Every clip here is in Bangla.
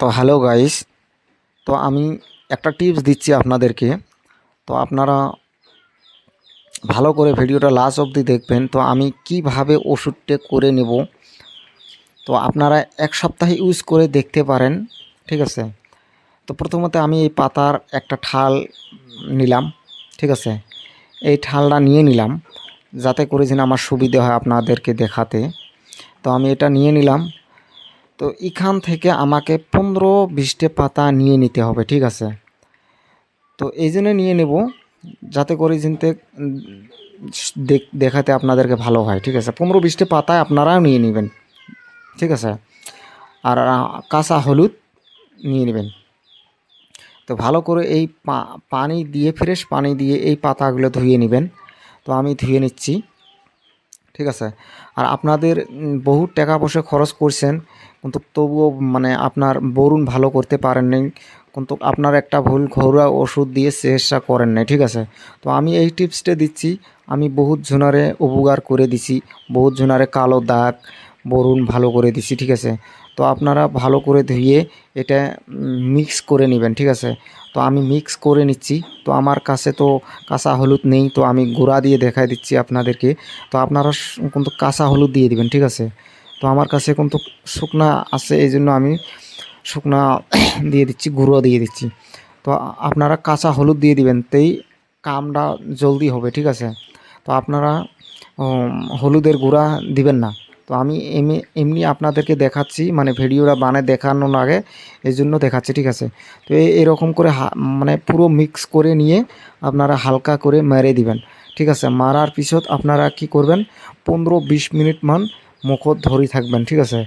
তো হ্যালো গাইস, তো আমি একটা টিপস দিচ্ছি আপনাদেরকে। তো আপনারা ভালো করে ভিডিওটা লাস্ট অবধি দেখবেন। তো আমি কীভাবে ওষুধটা করে নেব, তো আপনারা এক সপ্তাহ ইউজ করে দেখতে পারেন, ঠিক আছে? তো প্রথমত আমি এই পাতার একটা ঠাল নিলাম, ঠিক আছে? এই ঠালটা নিয়ে নিলাম, যাতে করে যেন আমার সুবিধে হয় আপনাদেরকে দেখাতে। তো আমি এটা নিয়ে নিলাম তো এখান থেকে আমাকে পনেরো বিশটে পাতা নিয়ে নিতে হবে, ঠিক আছে? তো এই জন্য নিয়ে নেব, যাতে করে চিনতে দেখাতে আপনাদেরকে ভালো হয়, ঠিক আছে? পনেরো বিশটে পাতায় আপনারাও নিয়ে নেবেন, ঠিক আছে? আর কাঁচা হলুদ নিয়ে নেবেন। তো ভালো করে এই পানি দিয়ে, ফ্রেশ পানি দিয়ে এই পাতাগুলো ধুয়ে নেবেন। তো আমি ধুয়ে নিচ্ছি। ঠিক আছে? আর আপনাদের বহু টাকা পয়সা খরচ করছেন, কিন্তু তবুও মানে আপনার বরুণ ভালো করতে পারেন নি কিন্তু আপনার একটা ভুল ঘরোয়া ওষুধ দিয়ে চিকিৎসা করেন নাই, ঠিক আছে? তো আমি এই টিপসটা দিচ্ছি, আমি বহুত জনারে উপকার করে দিছি, বহুত জনারে কালো দাগ বরুণ ভালো করে দিছি, ঠিক আছে? তো আপনারা ভালো করে ধুয়ে এটা মিক্স করে নেবেন, ঠিক আছে? তো আমি মিক্স করে নিচ্ছি। তো আমার কাছে তো কাঁচা হলুদ নেই, তো আমি গুঁড়া দিয়ে দেখাই দিচ্ছি আপনাদেরকে। তো আপনারা কিন্তু কাঁচা হলুদ দিয়ে দিবেন, ঠিক আছে? তো আমার কাছে কিন্তু শুকনা আছে, এই জন্য আমি শুকনা দিয়ে দিচ্ছি, গুঁড়ো দিয়ে দিচ্ছি। তো আপনারা কাঁচা হলুদ দিয়ে দিবেন, তেই কামটা জলদি হবে, ঠিক আছে? তো আপনারা হলুদের গুঁড়া দিবেন না। তো আমি এমনি এমনি আপনাদেরকে দেখাচ্ছি মানে ভিডিওটা বানায় দেখানোর আগে এই জন্য দেখাচ্ছি, ঠিক আছে? তো এরকম করে মানে পুরো মিক্স করে নিয়ে আপনারা হালকা করে মেরে দিবেন, ঠিক আছে? মারার পিছত আপনারা কি করবেন? পনেরো বিশ মিনিট মান মুখত ধরি থাকবেন, ঠিক আছে?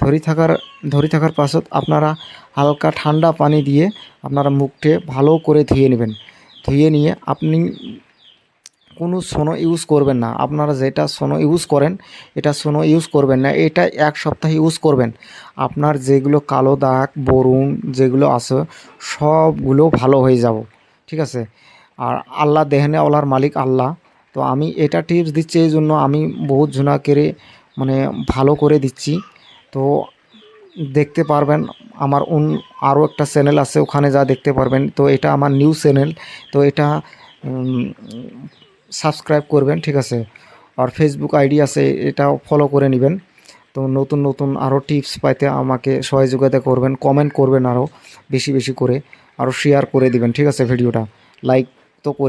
ধরি থাকার ধরি থাকার পাছত আপনারা হালকা ঠান্ডা পানি দিয়ে আপনারা মুখটে ভালো করে ধুয়ে নেবেন। ধুয়ে নিয়ে আপনি কোনো সোনো ইউজ করবেন না। আপনারা যেটা সোনো ইউজ করেন, এটা সোনো ইউজ করবেন না। এটা এক সপ্তাহ ইউজ করবেন। আপনার যেগুলো কালো দাগ, বরুণ যেগুলো আছে, সবগুলো ভালো হয়ে যাব। ঠিক আছে? আর আল্লাহ দেহনে ওলার মালিক আল্লাহ। তো আমি এটা টিপস দিচ্ছি এই জন্য আমি বহুত জনাকেরে মানে ভালো করে দিচ্ছি। তো দেখতে পারবেন, আমার অন আরও একটা চ্যানেল আছে, ওখানে যা দেখতে পারবেন। তো এটা আমার নিউজ চ্যানেল তো এটা সাবস্ক্রাইব করবেন, ঠিক আছে? আর ফেসবুক আইডি আছে, এটাও ফলো করে নেবেন। তো নতুন নতুন আরও টিপস পাইতে আমাকে সহযোগিতা করবেন কমেন্ট করবেন আরও বেশি বেশি করে আরও শেয়ার করে দিবেন, ঠিক আছে ভিডিওটা লাইক তো করে